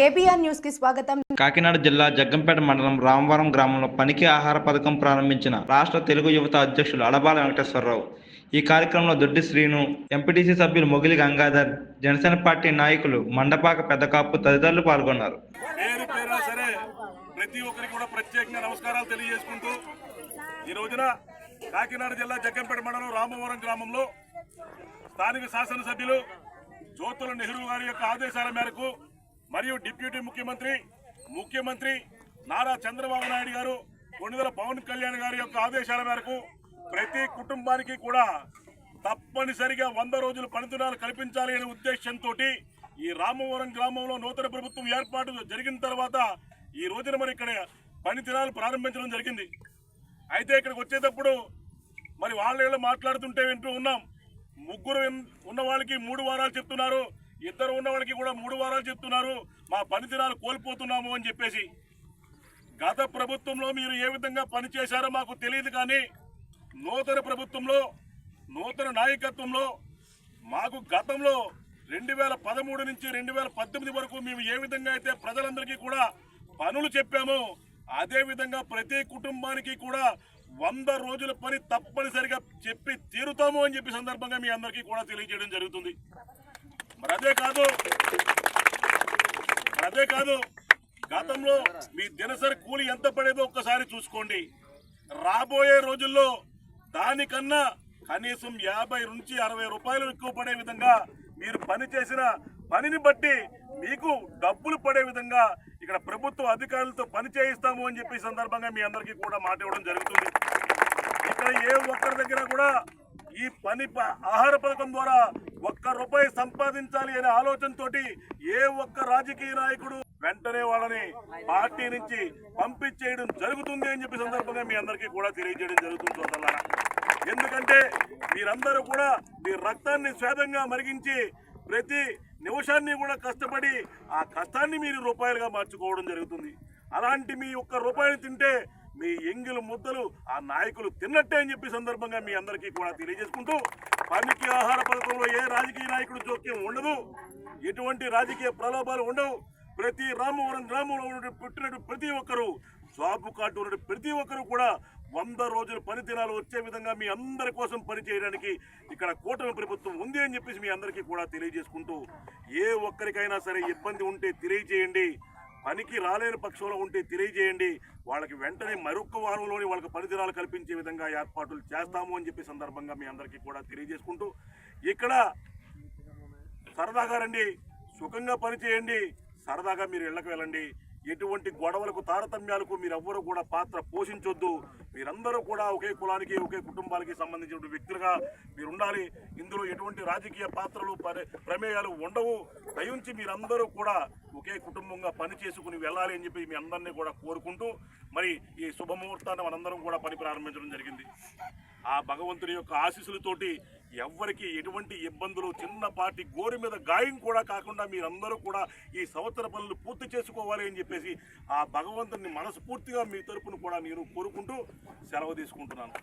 KBR న్యూస్కి స్వాగతం. కాకినాడ జిల్లా జగ్గంపేట మండలం రామవరం గ్రామంలో పనికి ఆహార పథకం ప్రారంభించిన రాష్ట్ర తెలుగు యువత అధ్యక్షులు అడబాల వెంకటేశ్వరరావు. ఈ కార్యక్రమంలో దొడ్డి శ్రీను ఎంపీటీసీ సభ్యులు మొగిలి గంగాధర్ జనసేన పార్టీ నాయకులు మండపాక పెద్దకాపు తదితరులు పాల్గొన్నారు. పేరు పేరున సరే ప్రతి ఒక్కరికి కూడా ప్రత్యేకంగా నమస్కారాలు తెలియజేసుకుంటూ ఈ రోజున కాకినాడ జిల్లా జగ్గంపేట మండలం రామవరం గ్రామంలో స్థానిక శాసనసభ్యులు జ్యోతుల నెహ్రూ గారి యొక్క ఆదేశాల మేరకు మరియు డిప్యూటీ ముఖ్యమంత్రి ముఖ్యమంత్రి నారా చంద్రబాబు నాయుడు గారు కొణిదల పవన్ కళ్యాణ్ గారి యొక్క ఆదేశాల మేరకు ప్రతి కుటుంబానికి కూడా తప్పనిసరిగా వంద రోజులు పనిదినాలు కల్పించాలి అనే ఉద్దేశంతో ఈ రామవరం గ్రామంలో నూతన ప్రభుత్వం ఏర్పాటు జరిగిన తర్వాత ఈ రోజున మరి ఇక్కడ పని దినాలు ప్రారంభించడం జరిగింది. అయితే ఇక్కడికి వచ్చేటప్పుడు మరి వాళ్ళ మాట్లాడుతుంటే వింటూ ఉన్నాం. ముగ్గురు ఉన్న వాళ్ళకి మూడు వారాలు చెప్తున్నారు. ఇద్దరు ఉన్న వాళ్ళకి కూడా మూడు వారాలు చెప్తున్నారు మా పనితీరాలు కోల్పోతున్నాము అని చెప్పేసి. గత ప్రభుత్వంలో మీరు ఏ విధంగా పనిచేశారో మాకు తెలియదు కానీ నూతన ప్రభుత్వంలో నూతన నాయకత్వంలో మాకు గతంలో రెండు వేల పదమూడు నుంచి రెండు వేల పద్దెనిమిది వరకు మేము ఏ విధంగా అయితే ప్రజలందరికీ కూడా పనులు చెప్పామో అదేవిధంగా ప్రతి కుటుంబానికి కూడా వంద రోజుల పని తప్పనిసరిగా చెప్పి తీరుతాము అని చెప్పి సందర్భంగా మీ అందరికీ కూడా తెలియజేయడం జరుగుతుంది. మరి అదే కాదు. మరి అదే కాదు. గతంలో మీ దినసరి కూలి ఎంత పడేదో ఒక్కసారి చూసుకోండి. రాబోయే రోజుల్లో దానికన్నా కనీసం యాభై నుంచి అరవై రూపాయలు ఎక్కువ పడే విధంగా మీరు పని చేసిన పనిని బట్టి మీకు డబ్బులు పడే విధంగా ఇక్కడ ప్రభుత్వ అధికారులతో పని చేయిస్తాము అని చెప్పి సందర్భంగా మీ అందరికీ కూడా మాట ఇవ్వడం జరుగుతుంది. ఇక్కడ ఏ ఒక్కరి దగ్గర కూడా ఈ పని ప- ఆహార పథకం ద్వారా ఒక్క రూపాయి సంపాదించాలి అనే ఆలోచనతోటి ఏ ఒక్క రాజకీయ నాయకుడు వెంటనే వాళ్ళని పార్టీ నుంచి పంపించేయడం జరుగుతుంది అని చెప్పి సందర్భంగా మీ అందరికీ కూడా తెలియజేయడం జరుగుతుంది సోదరులారా. ఎందుకంటే మీరందరూ కూడా మీ రక్తాన్ని స్వేదంగా మరిగించి ప్రతి నిమిషాన్ని కూడా కష్టపడి ఆ కష్టాన్ని మీరు రూపాయలుగా మార్చుకోవడం జరుగుతుంది. అలాంటి మీ ఒక్క రూపాయలు తింటే మీ ఎంగిలు ముద్దలు ఆ నాయకులు తిన్నట్టే అని చెప్పి సందర్భంగా మీ అందరికీ కూడా తెలియజేసుకుంటూ పనికి ఆహార పథకంలో ఏ రాజకీయ నాయకుడు జోక్యం ఉండదు ఎటువంటి రాజకీయ ప్రలోభాలు ఉండవు. ప్రతి రామవరం గ్రామంలో పుట్టినట్టు ప్రతి ఒక్కరూ జాబ్ కార్డు ఉన్న ప్రతి ఒక్కరూ కూడా వంద రోజులు పని దినాలు వచ్చే విధంగా మీ అందరి కోసం పని చేయడానికి ఇక్కడ కూటమి ప్రభుత్వం ఉంది అని చెప్పేసి మీ అందరికీ కూడా తెలియజేసుకుంటూ ఏ ఒక్కరికైనా సరే ఇబ్బంది ఉంటే తెలియజేయండి. పనికి రాలేని పక్షంలో ఉంటే తెలియజేయండి. వాళ్ళకి వెంటనే మరొక వారంలోని వాళ్ళకి పని కల్పించే విధంగా ఏర్పాట్లు చేస్తాము అని చెప్పి సందర్భంగా మీ అందరికీ కూడా తెలియజేసుకుంటూ ఇక్కడ సరదాగా రండి సుఖంగా పని చేయండి సరదాగా మీరు ఇళ్ళకి వెళ్ళండి. ఎటువంటి గొడవలకు తారతమ్యాలకు మీరెవ్వరూ కూడా పాత్ర పోషించొద్దు. మీరందరూ కూడా ఒకే కులానికి ఒకే కుటుంబానికి సంబంధించిన వ్యక్తులుగా మీరు ఉండాలి ఇందులో ఎటువంటి రాజకీయ పాత్రలు ప్రమేయాలు ఉండవు. దయించి మీరందరూ కూడా ఒకే కుటుంబంగా పని చేసుకుని వెళ్ళాలి అని చెప్పి మీ అందరినీ కూడా కోరుకుంటూ మరి ఈ శుభముహూర్తాన్ని మనందరం కూడా పని ప్రారంభించడం జరిగింది. ఆ భగవంతుని యొక్క ఆశీస్సులతోటి ఎవరికి ఎటువంటి ఇబ్బందులు చిన్నపాటి గోరి మీద గాయం కూడా కాకుండా మీరందరూ కూడా ఈ సంవత్సర పనులు పూర్తి చేసుకోవాలి అని చెప్పేసి ఆ భగవంతుని మనస్ఫూర్తిగా మీ తరపున కూడా నేను కోరుకుంటూ సెలవు తీసుకుంటున్నాను.